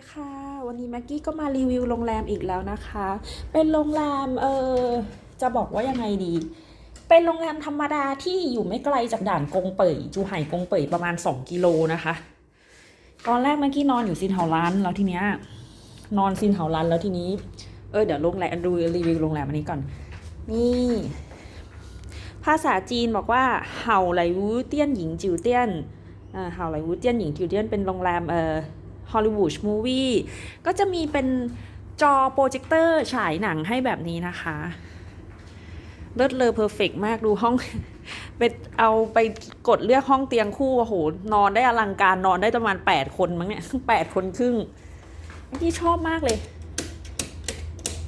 วัสดีค่ะ วันนี้แม็กกี้ก็มารีวิวโรงแรมอีกแล้วนะคะ เป็นโรงแรมเออจะบอกว่ายังไงดี เป็นโรงแรมธรรมดาที่อยู่ไม่ไกลจากด่านกงเป่ยจูไห่กงเป่ยประมาณ 2 กิโลนะคะ ตอนแรกแม็กกี้นอนอยู่ซินเฮารันแล้วทีเนี้ยนอนซินเฮารันแล้วทีนี้เออเดี๋ยวโรงแรมดูรีวิวโรงแรมอันนี้ก่อน นี่ ภาษาจีนบอกว่าเห่าไหลวูเตี้ยนหญิงจิวเตี้ยนอ่าเห่าไหลวูเตี้ยนหญิงจิวเตี้ยนเป็นโรงแรมเออ ฮอลลีวูดมูวี่ก็จะมีเป็นจอโปรเจคเตอร์ฉายหนังให้แบบนี้นะคะเลิศเลอเพอร์เฟกมากดูห้องไปเอาไปกดเลือกห้องเตียงคู่โอ้โหนอนได้อลังการนอนได้ประมาณ8คนมั้งเนี่ย8คนครึ่งเมื่อกี้ชอบมากเลย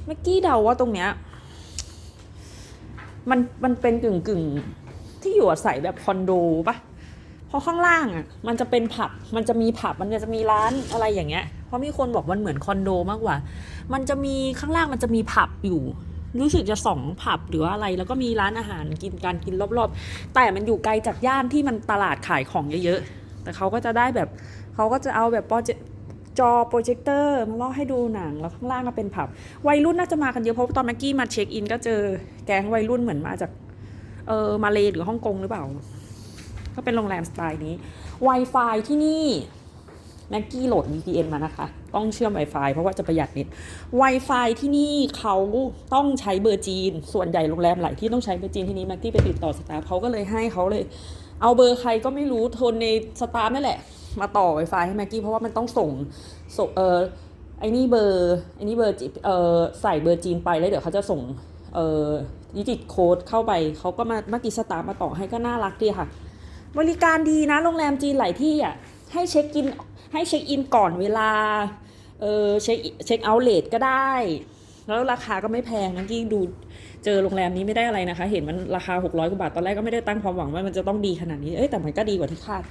เมื่อกี้เดาว่าตรงเนี้ยมันมันเป็นกึ่งกึ่งที่อยู่อาศัยแบบคอนโดปะ เพราะข้างล่างอะมันจะเป็นผับมันจะมีผับมันจะมีร้านอะไรอย่างเงี้ย เพราะมีคนบอกมันเหมือนคอนโดมากกว่า มันจะมีข้างล่างมันจะมีผับอยู่ รู้สึกจะสองผับหรือว่าอะไร แล้วก็มีร้านอาหารกินการกินรอบๆ แต่มันอยู่ไกลจากย่านที่มันตลาดขายของเยอะๆ แต่เขาก็จะได้แบบเขาก็จะเอาแบบโปรเจจอโปรเจคเตอร์มาล่อให้ดูหนังแล้วข้างล่างก็เป็นผับ วัยรุ่นน่าจะมากันเยอะเพราะตอนแม็กกี้มาเช็คอิน ก็เจอแก๊งวัยรุ่นเหมือนมาจากเออมาเลหรือฮ่องกงหรือเปล่า ก็เป็นโรงแรมสไตล์นี้ Wi-Fi ที่นี่แม็กกี้โหลด VPN มานะคะ ต้องเชื่อม Wi-Fi เพราะว่าจะประหยัดน็ต Wi-Fi ที่นี่เขาต้องใช้เบอร์จีน ส่วนใหญ่โรงแรมหลายที่ต้องใช้เบอร์จีนที่นี้แม็กกี้ไปติดต่อสตาฟเขาก็เลยให้เขาเลย เอาเบอร์ใครก็ไม่รู้โทนในสตาฟนั่นแหละ มาต่อ Wi-Fi ให้แม็กกี้เพราะว่ามันต้องส่งส่งเออไอ้นี่เบอร์ไอ้นี่เบอร์จีเออใส่เบอร์จีนไปแล้วเดี๋ยวเขาจะส่งเออดิจิตโค้ดเข้าไปเขาก็มาเมื่อกี้สตาฟมาต่อให้ก็น่ารักดีค่ะ บริการดีนะโรงแรมจีนหลายที่อะให้เช็คอินให้เช็คอินก่อนเวลาเออเช็คเช็คเอาท์เลทก็ได้ แล้วราคาก็ไม่แพงนะที่ดูเจอโรงแรมนี้ไม่ได้อะไรนะคะ เห็นมันราคา 600กว่าบาทตอนแรกก็ไม่ได้ตั้งความหวังว่ามันจะต้องดีขนาดนี้เอ้ยแต่มันก็ดีกว่าที่คาด